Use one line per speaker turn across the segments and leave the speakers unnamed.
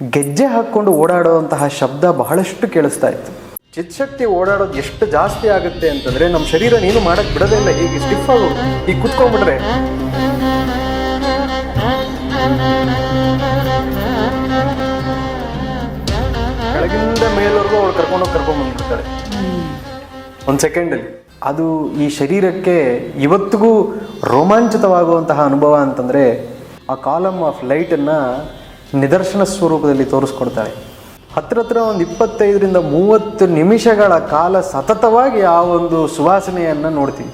ಗೆಜ್ಜೆ ಹಾಕ್ಕೊಂಡು ಓಡಾಡುವಂತಹ ಶಬ್ದ ಬಹಳಷ್ಟು ಕೇಳಿಸ್ತಾ ಇತ್ತು. ಚಿತ್ಶಕ್ತಿ ಓಡಾಡೋದು ಎಷ್ಟು ಜಾಸ್ತಿ ಆಗುತ್ತೆ ಅಂತಂದ್ರೆ ನಮ್ಮ ಶರೀರ ನೀನು ಮಾಡಕ್ ಬಿಡೋದೇ ಇಲ್ಲ ಹೀಗೆ ಸ್ಟಿಫ್ ಆಗು ಈಗ ಕುತ್ಕೊಂಡ್ಬಿಟ್ರೆ. ಕೆಳಗಿಂದ ಮೇಲ್ವರೆಗೂ ಅವಳು ಕರ್ಕೊಂಡೋಗಿ ಕರ್ಕೊಂಡ್ ಬಂದ್ಬಿಡ್ತಾಳೆ. ಒಂದು ಸೆಕೆಂಡಲ್ಲಿ ಅದು ಈ ಶರೀರಕ್ಕೆ ಇವತ್ತಿಗೂ ರೋಮಾಂಚಿತವಾಗುವಂತಹ ಅನುಭವ ಅಂತಂದರೆ ಆ ಕಾಲಮ್ ಆಫ್ ಲೈಟನ್ನು ನಿದರ್ಶನ ಸ್ವರೂಪದಲ್ಲಿ ತೋರಿಸ್ಕೊಡ್ತಾಳೆ ಹತ್ರ ಹತ್ರ ಒಂದು ಇಪ್ಪತ್ತೈದರಿಂದ ಮೂವತ್ತು ನಿಮಿಷಗಳ ಕಾಲ ಸತತವಾಗಿ ಆ ಒಂದು ಸುವಾಸನೆಯನ್ನು ನೋಡ್ತೀವಿ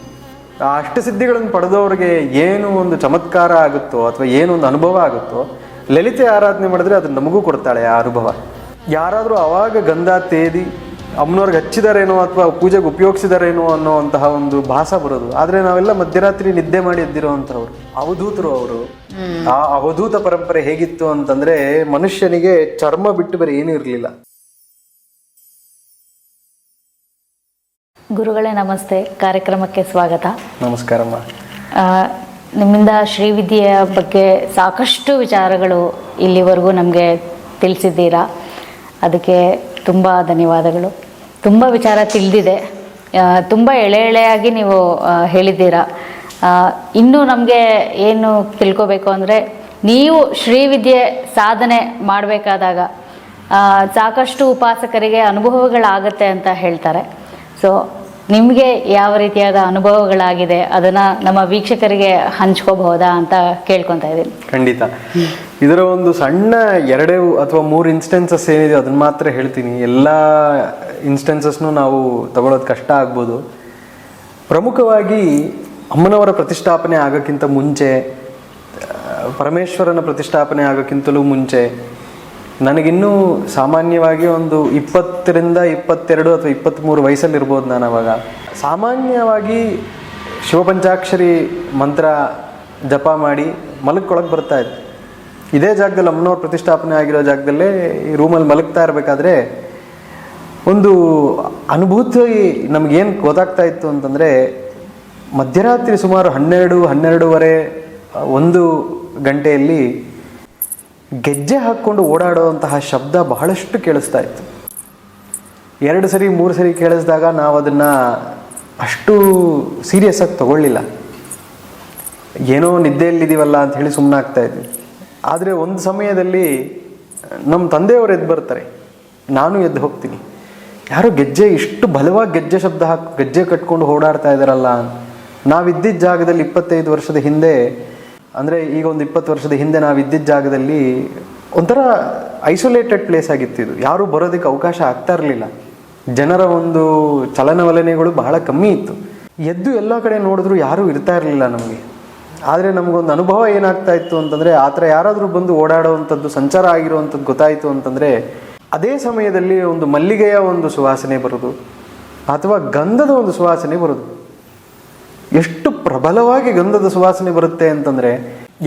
ಆ ಅಷ್ಟಸಿದ್ಧಿಗಳನ್ನು ಪಡೆದವ್ರಿಗೆ ಏನು ಒಂದು ಚಮತ್ಕಾರ ಆಗುತ್ತೋ ಅಥವಾ ಏನು ಒಂದು ಅನುಭವ ಆಗುತ್ತೋ, ಲಲಿತೆ ಆರಾಧನೆ ಮಾಡಿದ್ರೆ ಅದು ನಮಗೂ ಕೊಡ್ತಾಳೆ ಆ ಅನುಭವ. ಯಾರಾದರೂ ಅವಾಗ ಗಂಧ ತೇದಿ ಅಮ್ಮನವ್ರಿಗೆ ಹಚ್ಚಿದಾರೇನೋ ಅಥವಾ ಪೂಜೆಗೆ ಉಪಯೋಗಿಸಿದಾರೇನೋ ಅನ್ನೋವಂತಹ ಒಂದು ಭಾಸ ಬರೋದು. ಆದ್ರೆ ನಾವೆಲ್ಲ ಮಧ್ಯರಾತ್ರಿ ನಿದ್ದೆ ಮಾಡಿ ಎದ್ದಿರೋವಂಥವ್ರು. ಅವಧೂತರು ಅವರು. ಆ ಅವಧೂತ ಪರಂಪರೆ ಹೇಗಿತ್ತು ಅಂತಂದ್ರೆ ಮನುಷ್ಯನಿಗೆ ಚರ್ಮ ಬಿಟ್ಟು ಬೇರೆ ಏನೂ ಇರಲಿಲ್ಲ.
ಗುರುಗಳೇ ನಮಸ್ತೆ. ಕಾರ್ಯಕ್ರಮಕ್ಕೆ ಸ್ವಾಗತ.
ನಮಸ್ಕಾರಮ್ಮ.
ನಿಮ್ಮಿಂದ ಶ್ರೀವಿದ್ಯೆಯ ಬಗ್ಗೆ ಸಾಕಷ್ಟು ವಿಚಾರಗಳು ಇಲ್ಲಿವರೆಗೂ ನಮಗೆ ತಿಳಿಸಿದ್ದೀರಾ. ಅದಕ್ಕೆ ತುಂಬ ಧನ್ಯವಾದಗಳು. ತುಂಬ ವಿಚಾರ ತಿಳಿದಿದೆ. ತುಂಬ ಎಳೆ ಎಳೆಯಾಗಿ ನೀವು ಹೇಳಿದ್ದೀರಾ. ಇನ್ನು ನಮಗೆ ಏನು ತಿಳ್ಕೊಬೇಕು ಅಂದರೆ, ನೀವು ಶ್ರೀವಿದ್ಯೆ ಸಾಧನೆ ಮಾಡಬೇಕಾದಾಗ ಸಾಕಷ್ಟು ಉಪಾಸಕರಿಗೆ ಅನುಭವಗಳಾಗತ್ತೆ ಅಂತ ಹೇಳ್ತಾರೆ. ಸೊ ನಿಮಗೆ ಯಾವ ರೀತಿಯಾದ ಅನುಭವಗಳಾಗಿದೆ? ಅದನ್ನು ನಮ್ಮ ವೀಕ್ಷಕರಿಗೆ ಹಂಚ್ಕೋಬಹುದಾ ಅಂತ ಕೇಳ್ಕೊತಾ ಇದ್ದೀನಿ.
ಖಂಡಿತ. ಇದರ ಒಂದು ಸಣ್ಣ ಎರಡೇ ಅಥವಾ ಮೂರು ಇನ್ಸ್ಟೆನ್ಸಸ್ ಏನಿದೆ ಅದನ್ನ ಮಾತ್ರ ಹೇಳ್ತೀನಿ. ಎಲ್ಲ ಇನ್ಸ್ಟೆನ್ಸಸ್ನು ನಾವು ತಗೊಳ್ಳೋದು ಕಷ್ಟ ಆಗ್ಬೋದು. ಪ್ರಮುಖವಾಗಿ ಅಮ್ಮನವರ ಪ್ರತಿಷ್ಠಾಪನೆ ಆಗೋಕ್ಕಿಂತ ಮುಂಚೆ ಪರಮೇಶ್ವರನ ಪ್ರತಿಷ್ಠಾಪನೆ ಆಗೋಕ್ಕಿಂತಲೂ ಮುಂಚೆ ನನಗಿನ್ನೂ ಸಾಮಾನ್ಯವಾಗಿ ಒಂದು ಇಪ್ಪತ್ತರಿಂದ ಇಪ್ಪತ್ತೆರಡು ಅಥವಾ ಇಪ್ಪತ್ತ್ಮೂರು ವಯಸ್ಸಲ್ಲಿ ಇರ್ಬೋದು ನಾನು ಅವಾಗ. ಸಾಮಾನ್ಯವಾಗಿ ಶಿವಪಂಚಾಕ್ಷರಿ ಮಂತ್ರ ಜಪ ಮಾಡಿ ಮಲಕ್ಕೊಳಗೆ ಬರ್ತಾ ಇತ್ತು ಇದೇ ಜಾಗದಲ್ಲಿ ಅಮ್ಮನವ್ರ ಪ್ರತಿಷ್ಠಾಪನೆ ಆಗಿರೋ ಜಾಗದಲ್ಲೇ ಈ ರೂಮಲ್ಲಿ ಮಲಗ್ತಾ ಇರಬೇಕಾದ್ರೆ ಒಂದು ಅನುಭೂತಿ ನಮಗೇನು ಗೊತ್ತಾಗ್ತಾ ಇತ್ತು ಅಂತಂದರೆ ಮಧ್ಯರಾತ್ರಿ ಸುಮಾರು ಹನ್ನೆರಡು, ಹನ್ನೆರಡೂವರೆ, ಒಂದು ಗಂಟೆಯಲ್ಲಿ ಗೆಜ್ಜೆ ಹಾಕ್ಕೊಂಡು ಓಡಾಡುವಂತಹ ಶಬ್ದ ಬಹಳಷ್ಟು ಕೇಳಿಸ್ತಾ ಇತ್ತು. ಎರಡು ಸರಿ, ಮೂರು ಸರಿ ಕೇಳಿಸಿದಾಗ ನಾವು ಅದನ್ನು ಅಷ್ಟು ಸೀರಿಯಸ್ ಆಗಿ ತಗೊಳ್ಳಿಲ್ಲ. ಏನೋ ನಿದ್ದೆಯಲ್ಲಿದ್ದೀವಲ್ಲ ಅಂತ ಹೇಳಿ ಸುಮ್ಮನೆ ಆಗ್ತಾ ಇದ್ವಿ. ಆದರೆ ಒಂದು ಸಮಯದಲ್ಲಿ ನಮ್ಮ ತಂದೆಯವರು ಎದ್ದು ಬರ್ತಾರೆ. ನಾನು ಎದ್ದು ಹೋಗ್ತೀನಿ. ಯಾರು ಗೆಜ್ಜೆ, ಇಷ್ಟು ಬಲವಾಗಿ ಗೆಜ್ಜೆ ಶಬ್ದ ಹಾಕಿ, ಗೆಜ್ಜೆ ಕಟ್ಕೊಂಡು ಓಡಾಡ್ತಾ ಇದ್ದಾರಲ್ಲ. ನಾವಿದ್ದಿದ್ದ ಜಾಗದಲ್ಲಿ ಇಪ್ಪತ್ತೈದು ವರ್ಷದ ಹಿಂದೆ ಅಂದರೆ ಈಗ ಒಂದು ಇಪ್ಪತ್ತು ವರ್ಷದ ಹಿಂದೆ ನಾವು ಇದ್ದಿದ್ದ ಜಾಗದಲ್ಲಿ ಒಂಥರ ಐಸೋಲೇಟೆಡ್ ಪ್ಲೇಸ್ ಆಗಿತ್ತು ಇದು. ಯಾರೂ ಬರೋದಕ್ಕೆ ಅವಕಾಶ ಆಗ್ತಾ ಇರಲಿಲ್ಲ. ಜನರ ಒಂದು ಚಲನವಲನೆಗಳು ಬಹಳ ಕಮ್ಮಿ ಇತ್ತು. ಎದ್ದು ಎಲ್ಲ ಕಡೆ ನೋಡಿದ್ರು ಯಾರೂ ಇರ್ತಾ ಇರಲಿಲ್ಲ ನಮಗೆ. ಆದರೆ ನಮಗೊಂದು ಅನುಭವ ಏನಾಗ್ತಾ ಇತ್ತು ಅಂತಂದರೆ ಆ ಥರ ಯಾರಾದರೂ ಬಂದು ಓಡಾಡುವಂಥದ್ದು, ಸಂಚಾರ ಆಗಿರುವಂಥದ್ದು ಗೊತ್ತಾಯಿತು ಅಂತಂದರೆ ಅದೇ ಸಮಯದಲ್ಲಿ ಒಂದು ಮಲ್ಲಿಗೆಯ ಒಂದು ಸುವಾಸನೆ ಬರೋದು ಅಥವಾ ಗಂಧದ ಒಂದು ಸುವಾಸನೆ ಬರೋದು. ಎಷ್ಟು ಪ್ರಬಲವಾಗಿ ಗಂಧದ ಸುವಾಸನೆ ಬರುತ್ತೆ ಅಂತಂದರೆ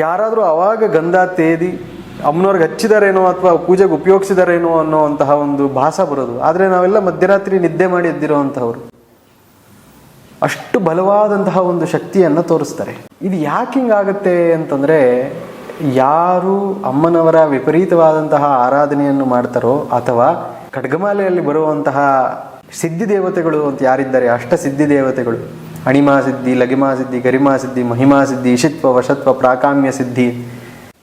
ಯಾರಾದರೂ ಅವಾಗ ಗಂಧ ತೇದಿ ಅಮ್ಮನವ್ರಿಗೆ ಹಚ್ಚಿದಾರೇನೋ ಅಥವಾ ಪೂಜೆಗೆ ಉಪಯೋಗಿಸಿದಾರೇನೋ ಅನ್ನೋವಂತಹ ಒಂದು ಭಾಸ ಬರೋದು. ಆದರೆ ನಾವೆಲ್ಲ ಮಧ್ಯರಾತ್ರಿ ನಿದ್ದೆ ಮಾಡಿ ಎದ್ದಿರೋವಂಥವ್ರು ಅಷ್ಟು ಬಲವಾದಂತಹ ಒಂದು ಶಕ್ತಿಯನ್ನು ತೋರಿಸ್ತಾರೆ. ಇದು ಯಾಕೆ ಹಿಂಗಾಗತ್ತೆ ಅಂತಂದರೆ ಯಾರು ಅಮ್ಮನವರ ವಿಪರೀತವಾದಂತಹ ಆರಾಧನೆಯನ್ನು ಮಾಡ್ತಾರೋ ಅಥವಾ ಖಡ್ಗಮಾಲೆಯಲ್ಲಿ ಬರುವಂತಹ ಸಿದ್ಧಿ ದೇವತೆಗಳು ಅಂತ ಯಾರಿದ್ದಾರೆ, ಅಷ್ಟ ಸಿದ್ಧಿ ದೇವತೆಗಳು. ಅಣಿಮಾ ಸಿದ್ಧಿ ಲಗಿಮಾ ಸಿದ್ಧಿ ಗರಿಮಾ ಸಿದ್ಧಿ ಮಹಿಮಾ ಸಿದ್ಧಿ ಇಷಿತ್ವ ವಶತ್ವ, ಪ್ರಾಕಾಮ್ಯ ಸಿದ್ಧಿ.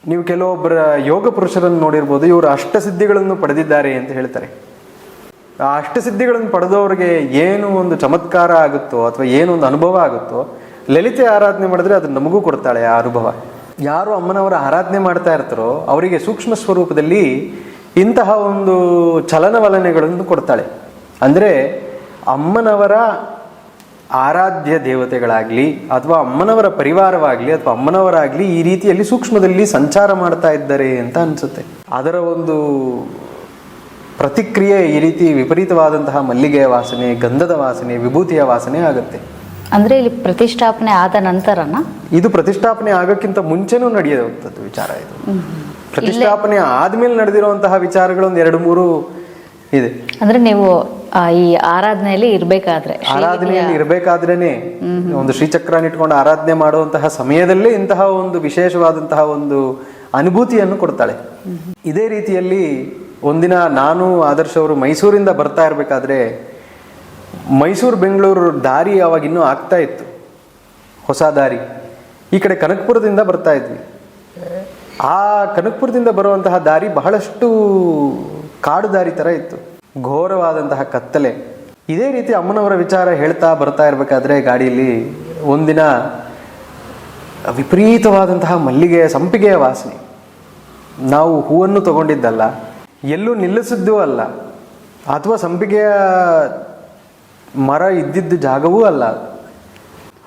ನೀವು ಕೆಲವೊಬ್ಬರ ಯೋಗ ಪುರುಷರನ್ನು ನೋಡಿರ್ಬೋದು, ಇವರು ಅಷ್ಟ ಸಿದ್ಧಿಗಳನ್ನು ಪಡೆದಿದ್ದಾರೆ ಅಂತ ಹೇಳ್ತಾರೆ. ಆ ಅಷ್ಟಸಿದ್ಧಿಗಳನ್ನು ಪಡೆದವ್ರಿಗೆ ಏನು ಒಂದು ಚಮತ್ಕಾರ ಆಗುತ್ತೋ ಅಥವಾ ಏನು ಒಂದು ಅನುಭವ ಆಗುತ್ತೋ, ಲಲಿತೆ ಆರಾಧನೆ ಮಾಡಿದ್ರೆ ಅದು ನಮಗೂ ಕೊಡ್ತಾಳೆ ಆ ಅನುಭವ. ಯಾರು ಅಮ್ಮನವರ ಆರಾಧನೆ ಮಾಡ್ತಾ ಇರ್ತಾರೋ, ಅವರಿಗೆ ಸೂಕ್ಷ್ಮ ಸ್ವರೂಪದಲ್ಲಿ ಇಂತಹ ಒಂದು ಚಲನವಲನೆಗಳನ್ನು ಕೊಡ್ತಾಳೆ. ಅಂದರೆ ಅಮ್ಮನವರ ಆರಾಧ್ಯ ದೇವತೆಗಳಾಗಲಿ ಅಥವಾ ಅಮ್ಮನವರ ಪರಿವಾರವಾಗಲಿ ಅಥವಾ ಅಮ್ಮನವರಾಗಲಿ ಈ ರೀತಿಯಲ್ಲಿ ಸೂಕ್ಷ್ಮದಲ್ಲಿ ಸಂಚಾರ ಮಾಡ್ತಾ ಇದ್ದಾರೆ ಅಂತ ಅನಿಸುತ್ತೆ. ಅದರ ಒಂದು ಪ್ರತಿಕ್ರಿಯೆ ಈ ರೀತಿ ವಿಪರೀತವಾದಂತಹ ಮಲ್ಲಿಗೆಯ ವಾಸನೆ ಗಂಧದ ವಾಸನೆ ವಿಭೂತಿಯ ವಾಸನೆ ಆಗುತ್ತೆ.
ಅಂದ್ರೆ ಇಲ್ಲಿ ಪ್ರತಿಷ್ಠಾಪನೆ ಆದ ನಂತರನ?
ಇದು ಪ್ರತಿಷ್ಠಾಪನೆ ಆಗೋಕ್ಕಿಂತ ಮುಂಚೆನೂ ನಡೆಯುವಂಥದ್ದು ವಿಚಾರ ಇದು. ಪ್ರತಿಷ್ಠಾಪನೆ ಆದ್ಮೇಲೆ ನಡೆದಿರುವಂತಹ ವಿಚಾರಗಳು ಒಂದು ಎರಡು ಮೂರು ಇದೆ.
ಅಂದ್ರೆ ನೀವು ಈ ಆರಾಧನೆಯಲ್ಲಿ ಇರಬೇಕಾದ್ರೆ
ಆರಾಧನೆಯಲ್ಲಿ ಇರಬೇಕಾದ್ರೇನೆ ಒಂದು ಶ್ರೀಚಕ್ರನ ಇಟ್ಕೊಂಡು ಆರಾಧನೆ ಮಾಡುವಂತಹ ಸಮಯದಲ್ಲೇ ಇಂತಹ ಒಂದು ವಿಶೇಷವಾದಂತಹ ಒಂದು ಅನುಭೂತಿಯನ್ನು ಕೊಡ್ತಾಳೆ. ಇದೇ ರೀತಿಯಲ್ಲಿ ಒಂದಿನ ನಾನು ಆದರ್ಶ ಅವರು ಮೈಸೂರಿಂದ ಬರ್ತಾ ಇರಬೇಕಾದ್ರೆ ಮೈಸೂರು ಬೆಂಗಳೂರು ದಾರಿ ಅವಾಗ ಇನ್ನೂ ಆಗ್ತಾ ಇತ್ತು. ಹೊಸ ದಾರಿ. ಈ ಕಡೆ ಕನಕಪುರದಿಂದ ಬರ್ತಾ ಇದ್ವಿ. ಆ ಕನಕಪುರದಿಂದ ಬರುವಂತಹ ದಾರಿ ಬಹಳಷ್ಟು ಕಾಡು ದಾರಿ ಥರ ಇತ್ತು. ಘೋರವಾದಂತಹ ಕತ್ತಲೆ. ಇದೇ ರೀತಿ ಅಮ್ಮನವರ ವಿಚಾರ ಹೇಳ್ತಾ ಬರ್ತಾ ಇರಬೇಕಾದ್ರೆ ಗಾಡಿಯಲ್ಲಿ ಒಂದಿನ ವಿಪರೀತವಾದಂತಹ ಮಲ್ಲಿಗೆಯ ಸಂಪಿಗೆಯ ವಾಸನೆ. ನಾವು ಹೂವನ್ನು ತಗೊಂಡಿದ್ದಲ್ಲ, ಎಲ್ಲೂ ನಿಲ್ಲಿಸಿದ್ದೂ ಅಲ್ಲ, ಅಥವಾ ಸಂಪಿಗೆಯ ಮರ ಇದ್ದಿದ್ದ ಜಾಗವೂ ಅಲ್ಲ.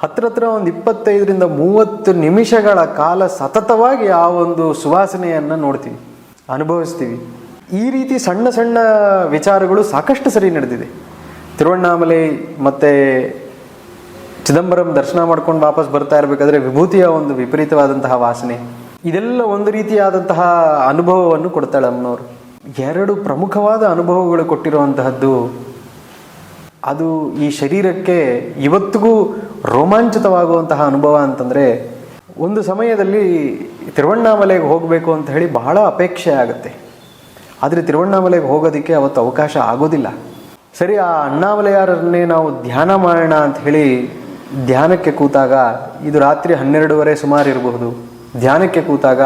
ಹತ್ರ ಹತ್ರ ಒಂದು ಇಪ್ಪತ್ತೈದರಿಂದ ಮೂವತ್ತು ನಿಮಿಷಗಳ ಕಾಲ ಸತತವಾಗಿ ಆ ಒಂದು ಸುವಾಸನೆಯನ್ನು ನೋಡ್ತೀವಿ, ಅನುಭವಿಸ್ತೀವಿ. ಈ ರೀತಿ ಸಣ್ಣ ಸಣ್ಣ ವಿಚಾರಗಳು ಸಾಕಷ್ಟು ಸರಿ ನಡೆದಿದೆ. ತಿರುವಣ್ಣಾಮಲೆ ಮತ್ತು ಚಿದಂಬರಂ ದರ್ಶನ ಮಾಡ್ಕೊಂಡು ವಾಪಸ್ ಬರ್ತಾ ಇರಬೇಕಾದ್ರೆ ವಿಭೂತಿಯ ಒಂದು ವಿಪರೀತವಾದಂತಹ ವಾಸನೆ. ಇದೆಲ್ಲ ಒಂದು ರೀತಿಯಾದಂತಹ ಅನುಭವವನ್ನು ಕೊಡ್ತಾಳೆ ಅಮ್ಮನವರು. ಎರಡು ಪ್ರಮುಖವಾದ ಅನುಭವಗಳು ಕೊಟ್ಟಿರುವಂತಹದ್ದು, ಅದು ಈ ಶರೀರಕ್ಕೆ ಇವತ್ತಿಗೂ ರೋಮಾಂಚಿತವಾಗುವಂತಹ ಅನುಭವ ಅಂತಂದರೆ, ಒಂದು ಸಮಯದಲ್ಲಿ ತಿರುವಣ್ಣಾಮಲೆಗೆ ಹೋಗಬೇಕು ಅಂತ ಹೇಳಿ ಬಹಳ ಅಪೇಕ್ಷೆ ಆಗುತ್ತೆ. ಆದರೆ ತಿರುವಣ್ಣಾಮಲೆಗೆ ಹೋಗೋದಕ್ಕೆ ಅವತ್ತು ಅವಕಾಶ ಆಗೋದಿಲ್ಲ. ಸರಿ, ಆ ಅಣ್ಣಾಮಲೆಯಾರನ್ನೇ ನಾವು ಧ್ಯಾನ ಮಾಡೋಣ ಅಂತ ಹೇಳಿ ಧ್ಯಾನಕ್ಕೆ ಕೂತಾಗ ಇದು ರಾತ್ರಿ ಹನ್ನೆರಡೂವರೆ ಸುಮಾರು ಇರಬಹುದು. ಧ್ಯಾನಕ್ಕೆ ಕೂತಾಗ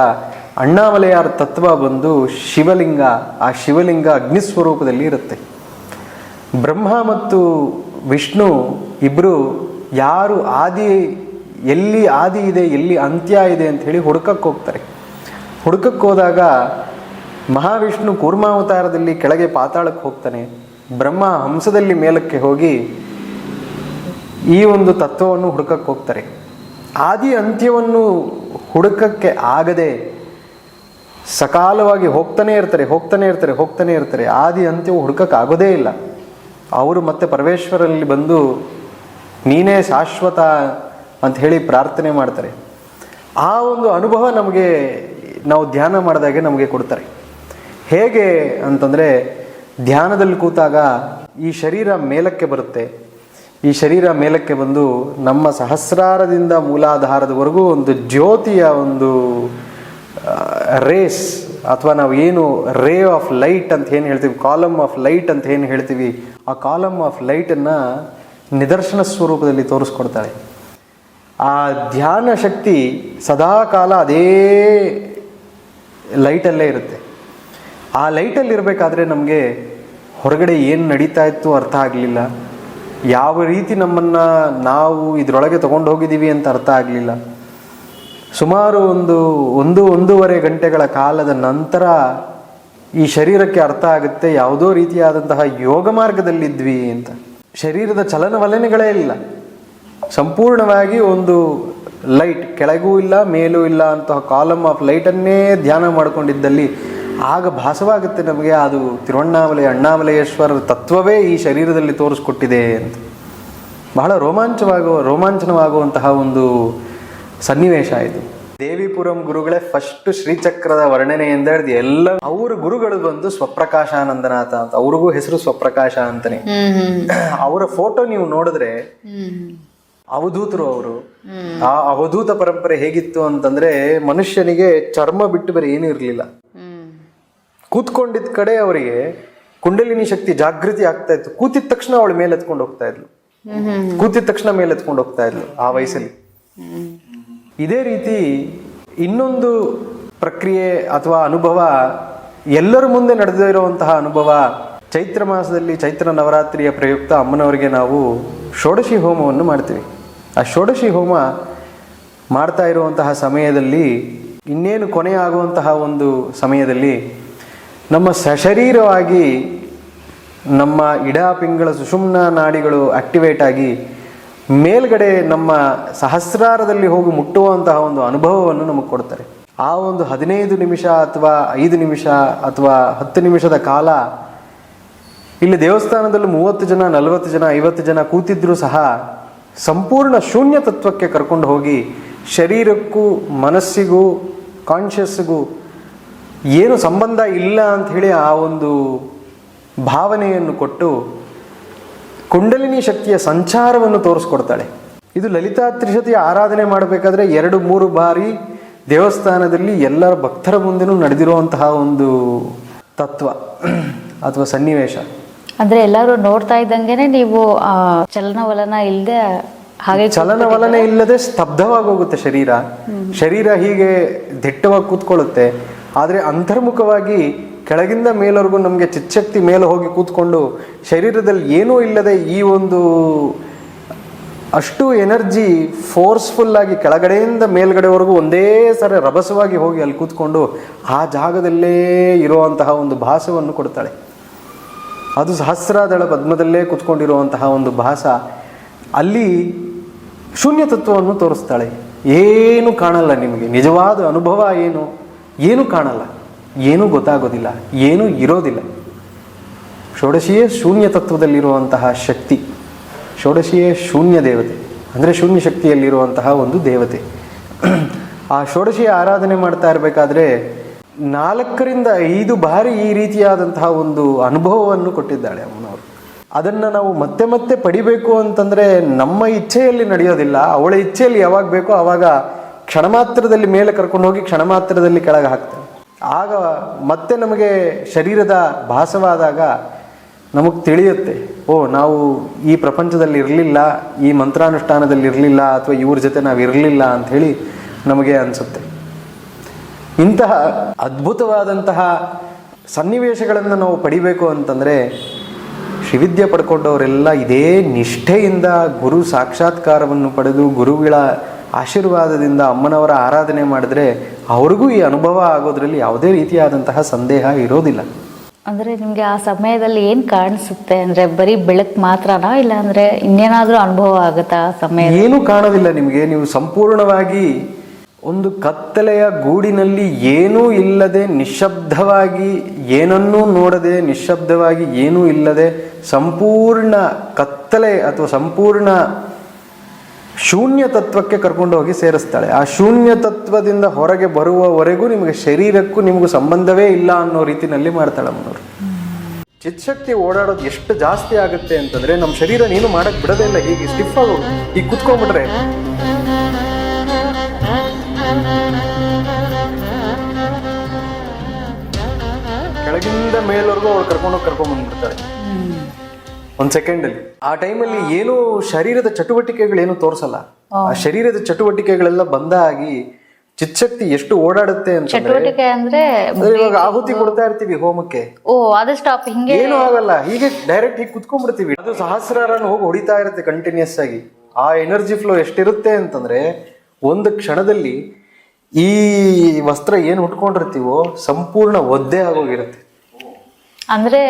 ಅಣ್ಣಾಮಲೆಯಾರ ತತ್ವ ಬಂದು ಶಿವಲಿಂಗ, ಆ ಶಿವಲಿಂಗ ಅಗ್ನಿ ಸ್ವರೂಪದಲ್ಲಿ ಇರುತ್ತೆ. ಬ್ರಹ್ಮ ಮತ್ತು ವಿಷ್ಣು ಇಬ್ಬರು ಯಾರು ಆದಿ, ಎಲ್ಲಿ ಆದಿ ಇದೆ, ಎಲ್ಲಿ ಅಂತ್ಯ ಇದೆ ಅಂತ ಹೇಳಿ ಹುಡುಕಕ್ಕೆ ಹೋಗ್ತಾರೆ. ಹುಡುಕಕ್ಕೆ ಹೋದಾಗ ಮಹಾವಿಷ್ಣು ಕೂರ್ಮಾವತಾರದಲ್ಲಿ ಕೆಳಗೆ ಪಾತಾಳಕ್ಕೆ ಹೋಗ್ತಾನೆ. ಬ್ರಹ್ಮ ಹಂಸದಲ್ಲಿ ಮೇಲಕ್ಕೆ ಹೋಗಿ ಈ ಒಂದು ತತ್ವವನ್ನು ಹುಡುಕಕ್ಕೆ ಹೋಗ್ತಾರೆ. ಆದಿ ಅಂತ್ಯವನ್ನು ಹುಡುಕಕ್ಕೆ ಆಗದೆ ಸಕಾಲವಾಗಿ ಹೋಗ್ತಾನೆ ಇರ್ತಾರೆ ಹೋಗ್ತಾನೆ ಇರ್ತಾರೆ ಹೋಗ್ತಾನೆ ಇರ್ತಾರೆ. ಆದಿ ಅಂತ್ಯವು ಹುಡುಕಕ್ಕೆ ಆಗೋದೇ ಇಲ್ಲ. ಅವರು ಮತ್ತೆ ಪರಮೇಶ್ವರಲ್ಲಿ ಬಂದು ನೀನೇ ಶಾಶ್ವತ ಅಂತ ಹೇಳಿ ಪ್ರಾರ್ಥನೆ ಮಾಡ್ತಾರೆ. ಆ ಒಂದು ಅನುಭವ ನಮಗೆ ನಾವು ಧ್ಯಾನ ಮಾಡಿದಾಗೆ ನಮಗೆ ಕೊಡ್ತಾರೆ. ಹೇಗೆ ಅಂತಂದರೆ ಧ್ಯಾನದಲ್ಲಿ ಕೂತಾಗ ಈ ಶರೀರ ಮೇಲಕ್ಕೆ ಬರುತ್ತೆ. ಈ ಶರೀರ ಮೇಲಕ್ಕೆ ಬಂದು ನಮ್ಮ ಸಹಸ್ರಾರದಿಂದ ಮೂಲಾಧಾರದವರೆಗೂ ಒಂದು ಜ್ಯೋತಿಯ ಒಂದು ರೇಸ್ ಅಥವಾ ನಾವು ಏನು ರೇ ಆಫ್ ಲೈಟ್ ಅಂತ ಏನು ಹೇಳ್ತೀವಿ ಕಾಲಮ್ ಆಫ್ ಲೈಟ್ ಅಂತ ಏನು ಹೇಳ್ತೀವಿ, ಆ ಕಾಲಮ್ ಆಫ್ ಲೈಟನ್ನು ನಿದರ್ಶನ ಸ್ವರೂಪದಲ್ಲಿ ತೋರಿಸ್ಕೊಡ್ತಾಳೆ ಆ ಧ್ಯಾನ ಶಕ್ತಿ ಸದಾಕಾಲ ಅದೇ ಲೈಟಲ್ಲೇ ಇರುತ್ತೆ. ಆ ಲೈಟಲ್ಲಿ ಇರಬೇಕಾದ್ರೆ ನಮಗೆ ಹೊರಗಡೆ ಏನು ನಡೀತಾ ಇತ್ತು ಅರ್ಥ ಆಗಲಿಲ್ಲ. ಯಾವ ರೀತಿ ನಮ್ಮನ್ನು ನಾವು ಇದರೊಳಗೆ ತಗೊಂಡು ಹೋಗಿದ್ದೀವಿ ಅಂತ ಅರ್ಥ ಆಗಲಿಲ್ಲ. ಸುಮಾರು ಒಂದು ಒಂದು, ಒಂದೂವರೆ ಗಂಟೆಗಳ ಕಾಲದ ನಂತರ ಈ ಶರೀರಕ್ಕೆ ಅರ್ಥ ಆಗುತ್ತೆ, ಯಾವುದೋ ರೀತಿಯಾದಂತಹ ಯೋಗ ಮಾರ್ಗದಲ್ಲಿದ್ವಿ ಅಂತ. ಶರೀರದ ಚಲನವಲನಗಳೇ ಇಲ್ಲ. ಸಂಪೂರ್ಣವಾಗಿ ಒಂದು ಲೈಟ್, ಕೆಳಗೂ ಇಲ್ಲ, ಮೇಲೂ ಇಲ್ಲ ಅಂತಹ ಕಾಲಮ್ ಆಫ್ ಲೈಟನ್ನೇ ಧ್ಯಾನ ಮಾಡಿಕೊಂಡಿದ್ದಲ್ಲಿ ಆಗ ಭಾಸವಾಗುತ್ತೆ ನಮಗೆ ಅದು ತಿರುವಣ್ಣಾಮಲೈ ಅಣ್ಣಾಮಲಯೇಶ್ವರರ ತತ್ವವೇ ಈ ಶರೀರದಲ್ಲಿ ತೋರಿಸ್ಕೊಟ್ಟಿದೆ ಅಂತ. ಬಹಳ ರೋಮಾಂಚವಾಗುವ ರೋಮಾಂಚನವಾಗುವಂತಹ ಒಂದು ಸನ್ನಿವೇಶ ಇದು. ದೇವಿಪುರಂ ಗುರುಗಳೇ ಫಸ್ಟ್ ಶ್ರೀಚಕ್ರದ ವರ್ಣನೆ ಎಂದ ಹಿಡಿದು ಎಲ್ಲ ಅವ್ರ ಗುರುಗಳು ಬಂದು ಸ್ವಪ್ರಕಾಶಾನಂದನಾಥ ಅಂತ. ಅವ್ರಿಗೂ ಹೆಸರು ಸ್ವಪ್ರಕಾಶ ಅಂತಾನೆ. ಅವರ ಫೋಟೋ ನೀವು ನೋಡಿದ್ರೆ ಅವಧೂತರು ಅವರು. ಆ ಅವಧೂತ ಪರಂಪರೆ ಹೇಗಿತ್ತು ಅಂತಂದ್ರೆ ಮನುಷ್ಯನಿಗೆ ಚರ್ಮ ಬಿಟ್ಟು ಬೇರೆ ಏನೂ ಇರಲಿಲ್ಲ. ಕೂತ್ಕೊಂಡಿದ್ದ ಕಡೆ ಅವರಿಗೆ ಕುಂಡಲಿನಿ ಶಕ್ತಿ ಜಾಗೃತಿ ಆಗ್ತಾ ಇತ್ತು. ಕೂತಿದ ತಕ್ಷಣ ಅವಳು ಮೇಲೆ ಎತ್ಕೊಂಡು ಹೋಗ್ತಾ ಇದ್ಲು. ಕೂತಿದ ತಕ್ಷಣ ಮೇಲೆ ಎತ್ಕೊಂಡು ಹೋಗ್ತಾ ಇದ್ಲು ಆ ವಯಸ್ಸಲ್ಲಿ. ಇದೇ ರೀತಿ ಇನ್ನೊಂದು ಪ್ರಕ್ರಿಯೆ ಅಥವಾ ಅನುಭವ ಎಲ್ಲರ ಮುಂದೆ ನಡೆದಿರುವಂತಹ ಅನುಭವ ಚೈತ್ರ ಮಾಸದಲ್ಲಿ ಚೈತ್ರ ನವರಾತ್ರಿಯ ಪ್ರಯುಕ್ತ ಅಮ್ಮನವರಿಗೆ ನಾವು ಷೋಡಶಿ ಹೋಮವನ್ನು ಮಾಡ್ತೀವಿ. ಆ ಷೋಡಶಿ ಹೋಮ ಮಾಡ್ತಾ ಇರುವಂತಹ ಸಮಯದಲ್ಲಿ ಇನ್ನೇನು ಕೊನೆ ಆಗುವಂತಹ ಒಂದು ಸಮಯದಲ್ಲಿ ನಮ್ಮ ಸಶರೀರವಾಗಿ ನಮ್ಮ ಇಡಾಪಿಂಗಳ ಸುಷುಮ್ನ ನಾಡಿಗಳು ಆಕ್ಟಿವೇಟ್ ಆಗಿ ಮೇಲ್ಗಡೆ ನಮ್ಮ ಸಹಸ್ರಾರದಲ್ಲಿ ಹೋಗಿ ಮುಟ್ಟುವಂತಹ ಒಂದು ಅನುಭವವನ್ನು ನಮಗೆ ಕೊಡ್ತಾರೆ. ಆ ಒಂದು ಹದಿನೈದು ನಿಮಿಷ ಅಥವಾ ಐದು ನಿಮಿಷ ಅಥವಾ ಹತ್ತು ನಿಮಿಷದ ಕಾಲ ಇಲ್ಲಿ ದೇವಸ್ಥಾನದಲ್ಲಿ ಮೂವತ್ತು ಜನ, ನಲವತ್ತು ಜನ, ಐವತ್ತು ಜನ ಕೂತಿದ್ರು ಸಹ ಸಂಪೂರ್ಣ ಶೂನ್ಯ ತತ್ವಕ್ಕೆ ಕರ್ಕೊಂಡು ಹೋಗಿ ಶರೀರಕ್ಕೂ ಮನಸ್ಸಿಗೂ ಕಾನ್ಷಿಯಸ್ಗೂ ಏನು ಸಂಬಂಧ ಇಲ್ಲ ಅಂತ ಹೇಳಿ ಆ ಒಂದು ಭಾವನೆಯನ್ನು ಕೊಟ್ಟು ಕುಂಡಲಿನಿ ಶಕ್ತಿಯ ಸಂಚಾರವನ್ನು ತೋರಿಸ್ಕೊಡ್ತಾಳೆ. ಇದು ಲಲಿತಾ ತ್ರಿಶತಿಯ ಆರಾಧನೆ ಮಾಡಬೇಕಾದ್ರೆ ಎರಡು ಮೂರು ಬಾರಿ ದೇವಸ್ಥಾನದಲ್ಲಿ ಎಲ್ಲರ ಭಕ್ತರ ಮುಂದೆನೂ ನಡೆದಿರುವಂತಹ ಒಂದು ತತ್ವ ಅಥವಾ ಸನ್ನಿವೇಶ.
ಅಂದ್ರೆ ಎಲ್ಲರೂ ನೋಡ್ತಾ ಇದ್ದಂಗೆನೆ ನೀವು ಆ ಚಲನವಲನ ಇಲ್ಲದೆ ಹಾಗೆ
ಚಲನವಲನ ಇಲ್ಲದೆ ಸ್ತಬ್ಧವಾಗಿ ಹೋಗುತ್ತೆ ಶರೀರ. ಶರೀರ ಹೀಗೆ ದಿಟ್ಟವಾಗಿ ಕೂತ್ಕೊಳ್ಳುತ್ತೆ. ಆದರೆ ಅಂತರ್ಮುಖವಾಗಿ ಕೆಳಗಿಂದ ಮೇಲವರೆಗೂ ನಮಗೆ ಚಿಚ್ಚಕ್ತಿ ಮೇಲೆ ಹೋಗಿ ಕೂತ್ಕೊಂಡು ಶರೀರದಲ್ಲಿ ಏನೂ ಇಲ್ಲದೆ ಈ ಒಂದು ಅಷ್ಟು ಎನರ್ಜಿ ಫೋರ್ಸ್ಫುಲ್ಲಾಗಿ ಕೆಳಗಡೆಯಿಂದ ಮೇಲ್ಗಡೆವರೆಗೂ ಒಂದೇ ಸರಿ ರಭಸವಾಗಿ ಹೋಗಿ ಅಲ್ಲಿ ಕೂತ್ಕೊಂಡು ಆ ಜಾಗದಲ್ಲೇ ಇರುವಂತಹ ಒಂದು ಭಾಸವನ್ನು ಕೊಡ್ತಾಳೆ. ಅದು ಸಹಸ್ರಾದಳ ಪದ್ಮದಲ್ಲೇ ಕೂತ್ಕೊಂಡಿರುವಂತಹ ಒಂದು ಭಾಸ ಅಲ್ಲಿ ಶೂನ್ಯ ತತ್ವವನ್ನು ತೋರಿಸ್ತಾಳೆ. ಏನು ಕಾಣಲ್ಲ ನಿಮಗೆ. ನಿಜವಾದ ಅನುಭವ ಏನು? ಏನು ಕಾಣಲ್ಲ, ಏನೂ ಗೊತ್ತಾಗೋದಿಲ್ಲ, ಏನೂ ಇರೋದಿಲ್ಲ. ಷೋಡಶಿಯೇ ಶೂನ್ಯ ತತ್ವದಲ್ಲಿರುವಂತಹ ಶಕ್ತಿ, ಷೋಡಶಿಯೇ ಶೂನ್ಯ ದೇವತೆ, ಅಂದರೆ ಶೂನ್ಯ ಶಕ್ತಿಯಲ್ಲಿರುವಂತಹ ಒಂದು ದೇವತೆ. ಆ ಷೋಡಶಿಯ ಆರಾಧನೆ ಮಾಡ್ತಾ ಇರಬೇಕಾದ್ರೆ ನಾಲ್ಕರಿಂದ ಐದು ಬಾರಿ ಈ ರೀತಿಯಾದಂತಹ ಒಂದು ಅನುಭವವನ್ನು ಕೊಟ್ಟಿದ್ದಾಳೆ ಅಮ್ಮನವರು ಅದನ್ನು ನಾವು ಮತ್ತೆ ಮತ್ತೆ ಪಡಿಬೇಕು ಅಂತಂದರೆ ನಮ್ಮ ಇಚ್ಛೆಯಲ್ಲಿ ನಡೆಯೋದಿಲ್ಲ, ಅವಳ ಇಚ್ಛೆಯಲ್ಲಿ ಯಾವಾಗ ಬೇಕೋ ಆವಾಗ ಕ್ಷಣ ಮಾತ್ರದಲ್ಲಿ ಮೇಲೆ ಕರ್ಕೊಂಡು ಹೋಗಿ ಕ್ಷಣ ಮಾತ್ರದಲ್ಲಿ ಕೆಳಗೆ ಹಾಕ್ತಾರೆ. ಆಗ ಮತ್ತೆ ನಮಗೆ ಶರೀರದ ಭಾಸವಾದಾಗ ನಮಗೆ ತಿಳಿಯುತ್ತೆ, ಓ, ನಾವು ಈ ಪ್ರಪಂಚದಲ್ಲಿ ಇರಲಿಲ್ಲ, ಈ ಮಂತ್ರಾನುಷ್ಠಾನದಲ್ಲಿ ಇರಲಿಲ್ಲ, ಅಥವಾ ಇವ್ರ ಜೊತೆ ನಾವು ಇರಲಿಲ್ಲ ಅಂಥೇಳಿ ನಮಗೆ ಅನಿಸುತ್ತೆ. ಇಂತಹ ಅದ್ಭುತವಾದಂತಹ ಸನ್ನಿವೇಶಗಳನ್ನು ನಾವು ಪಡಿಬೇಕು ಅಂತಂದರೆ ಶ್ರೀವಿದ್ಯೆ ಪಡ್ಕೊಂಡವರೆಲ್ಲ ಇದೇ ನಿಷ್ಠೆಯಿಂದ ಗುರು ಸಾಕ್ಷಾತ್ಕಾರವನ್ನು ಪಡೆದು ಗುರುಗಳ ಆಶೀರ್ವಾದದಿಂದ ಅಮ್ಮನವರ ಆರಾಧನೆ ಮಾಡಿದ್ರೆ ಅವ್ರಿಗೂ ಈ ಅನುಭವ ಆಗೋದ್ರಲ್ಲಿ ಯಾವುದೇ ರೀತಿಯಾದಂತಹ ಸಂದೇಹ ಇರೋದಿಲ್ಲ.
ಅಂದ್ರೆ ನಿಮಗೆ ಆ ಸಮಯದಲ್ಲಿ ಏನು ಕಾಣಿಸುತ್ತೆ? ಅಂದ್ರೆ ಬರೀ ಬೆಳಕು ಮಾತ್ರನಾ? ಇಲ್ಲ ಅಂದ್ರೆ ಇನ್ನೇನಾದರೂ ಅನುಭವ ಆಗುತ್ತಾ ಆ ಸಮಯ
ಏನೂ ಕಾಣೋದಿಲ್ಲ ನಿಮಗೆ. ನೀವು ಸಂಪೂರ್ಣವಾಗಿ ಒಂದು ಕತ್ತಲೆಯ ಗೂಡಿನಲ್ಲಿ ಏನೂ ಇಲ್ಲದೆ ನಿಶ್ಶಬ್ದವಾಗಿ ಏನನ್ನೂ ನೋಡದೆ ನಿಶ್ಶಬ್ದವಾಗಿ ಏನೂ ಇಲ್ಲದೆ ಸಂಪೂರ್ಣ ಕತ್ತಲೆ ಅಥವಾ ಸಂಪೂರ್ಣ ಶೂನ್ಯ ತತ್ವಕ್ಕೆ ಕರ್ಕೊಂಡು ಹೋಗಿ ಸೇರಿಸ್ತಾಳೆ. ಆ ಶೂನ್ಯ ತತ್ವದಿಂದ ಹೊರಗೆ ಬರುವವರೆಗೂ ನಿಮಗೆ ಶರೀರಕ್ಕೂ ನಿಮಗೂ ಸಂಬಂಧವೇ ಇಲ್ಲ ಅನ್ನೋ ರೀತಿನಲ್ಲಿ ಮಾಡ್ತಾಳೆ ಅಮ್ಮನವರು ಚಿತ್ಶಕ್ತಿ ಓಡಾಡೋದು ಎಷ್ಟು ಜಾಸ್ತಿ ಆಗುತ್ತೆ ಅಂತಂದ್ರೆ ನಮ್ಮ ಶರೀರ ನೀನು ಮಾಡಕ್ ಬಿಡೋದೇ ಇಲ್ಲ, ಹೀಗೆ ಸ್ಟಿಫ್ ಆಗು ಈಗ ಕುತ್ಕೊಂಡ್ಬಿಟ್ರೆ. ಕೆಳಗಿಂದ ಮೇಲ್ವರೆಗೂ ಅವ್ರು ಕರ್ಕೊಂಡೋಗಿ ಕರ್ಕೊಂಡ್ ಬಂದ್ಬಿಡ್ತಾರೆ ಒಂದ್ ಸೆಕೆಂಡ್ ಅಲ್ಲಿ. ಆ ಟೈಮಲ್ಲಿ ಏನು ಶರೀರದ ಚಟುವಟಿಕೆಗಳೇನು ತೋರಿಸಲ್ಲ. ಆ ಶರೀರದ ಚಟುವಟಿಕೆಗಳೆಲ್ಲ ಬಂದಾಗಿ ಚಿತ್ಶಕ್ತಿ ಎಷ್ಟು ಓಡಾಡುತ್ತೆ ಅಂತ
ಚಟುವಟಿಕೆ ಅಂದ್ರೆ
ಇವಾಗ ಆಹುತಿ ಕೊಡ್ತಾ ಇರ್ತೀವಿ ಹೋಮಕ್ಕೆ.
ಓ ಅದು ಸ್ಟಾಪ್ ಹಿಂಗೆ
ಏನು ಆಗಲ್ಲ. ಹೀಗೆ ಡೈರೆಕ್ಟ್ ಹೀಗೆ ಕುತ್ಕೊಂಡ್ಬಿಡ್ತೀವಿ. ಅದು ಸಹಸ್ರಾರನ್ನು ಹೋಗಿ ಹೊಡಿತಾ ಇರುತ್ತೆ ಕಂಟಿನ್ಯೂಸ್ ಆಗಿ. ಆ ಎನರ್ಜಿ ಫ್ಲೋ ಎಷ್ಟಿರುತ್ತೆ ಅಂತಂದ್ರೆ ಒಂದು ಕ್ಷಣದಲ್ಲಿ ಈ ವಸ್ತ್ರ ಏನು ಉಟ್ಕೊಂಡಿರ್ತೀವೋ ಸಂಪೂರ್ಣ ಒದ್ದೆ ಆಗೋಗಿರುತ್ತೆ.
ಅಂದ್ರೆ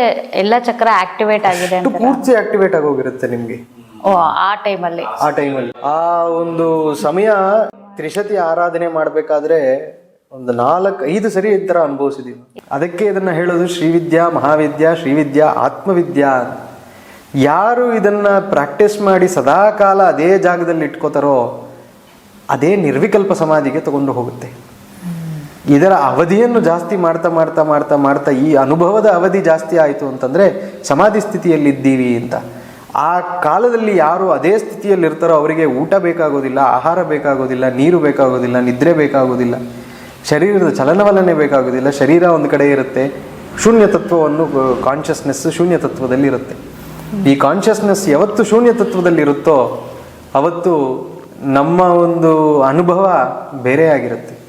ಎಲ್ಲ ಚಕ್ರ ಆಕ್ಟಿವೇಟ್ ಆಗಿದೆ ಅಂತ
ಪೂರ್ತಿ ಆಕ್ಟಿವೇಟ್ ಆಗೋಗಿರುತ್ತೆ ನಿಮ್ಗೆ.
ಓ ಆ ಟೈಮಲ್ಲಿ
ಆ ಟೈಮಲ್ಲಿ ಆ ಒಂದು ಸಮಯ ತ್ರಿಶತಿ ಆರಾಧನೆ ಮಾಡಬೇಕಾದ್ರೆ ಒಂದು ನಾಲ್ಕು ಐದು ಸರಿ ಈ ಥರ ಅನುಭವಿಸಿದೀವಿ. ಅದಕ್ಕೆ ಇದನ್ನ ಹೇಳೋದು ಶ್ರೀವಿದ್ಯಾ ಮಹಾವಿದ್ಯಾ ಶ್ರೀವಿದ್ಯಾ ಆತ್ಮವಿದ್ಯಾ. ಯಾರು ಇದನ್ನ ಪ್ರಾಕ್ಟೀಸ್ ಮಾಡಿ ಸದಾ ಕಾಲ ಅದೇ ಜಾಗದಲ್ಲಿ ಇಟ್ಕೋತಾರೋ ಅದೇ ನಿರ್ವಿಕಲ್ಪ ಸಮಾಧಿಗೆ ತಗೊಂಡು ಹೋಗುತ್ತೆ. ಇದರ ಅವಧಿಯನ್ನು ಜಾಸ್ತಿ ಮಾಡ್ತಾ ಮಾಡ್ತಾ ಮಾಡ್ತಾ ಮಾಡ್ತಾ ಈ ಅನುಭವದ ಅವಧಿ ಜಾಸ್ತಿ ಆಯಿತು ಅಂತಂದರೆ ಸಮಾಧಿ ಸ್ಥಿತಿಯಲ್ಲಿದ್ದೀವಿ ಅಂತ. ಆ ಕಾಲದಲ್ಲಿ ಯಾರು ಅದೇ ಸ್ಥಿತಿಯಲ್ಲಿ ಇರ್ತಾರೋ ಅವರಿಗೆ ಊಟ ಬೇಕಾಗೋದಿಲ್ಲ, ಆಹಾರ ಬೇಕಾಗೋದಿಲ್ಲ, ನೀರು ಬೇಕಾಗೋದಿಲ್ಲ, ನಿದ್ರೆ ಬೇಕಾಗೋದಿಲ್ಲ. ಶರೀರದ ಚಲನವಲನೆ ಬೇಕಾಗೋದಿಲ್ಲ, ಶರೀರ ಒಂದು ಕಡೆ ಇರುತ್ತೆ, ಶೂನ್ಯ ತತ್ವವನ್ನು ಕಾನ್ಷಿಯಸ್ನೆಸ್ ಶೂನ್ಯ ತತ್ವದಲ್ಲಿ ಇರುತ್ತೆ. ಈ ಕಾನ್ಷಿಯಸ್ನೆಸ್ ಯಾವತ್ತು ಶೂನ್ಯ ತತ್ವದಲ್ಲಿರುತ್ತೋ ಅವತ್ತು ನಮ್ಮ ಒಂದು ಅನುಭವ ಬೇರೆ ಆಗಿರುತ್ತೆ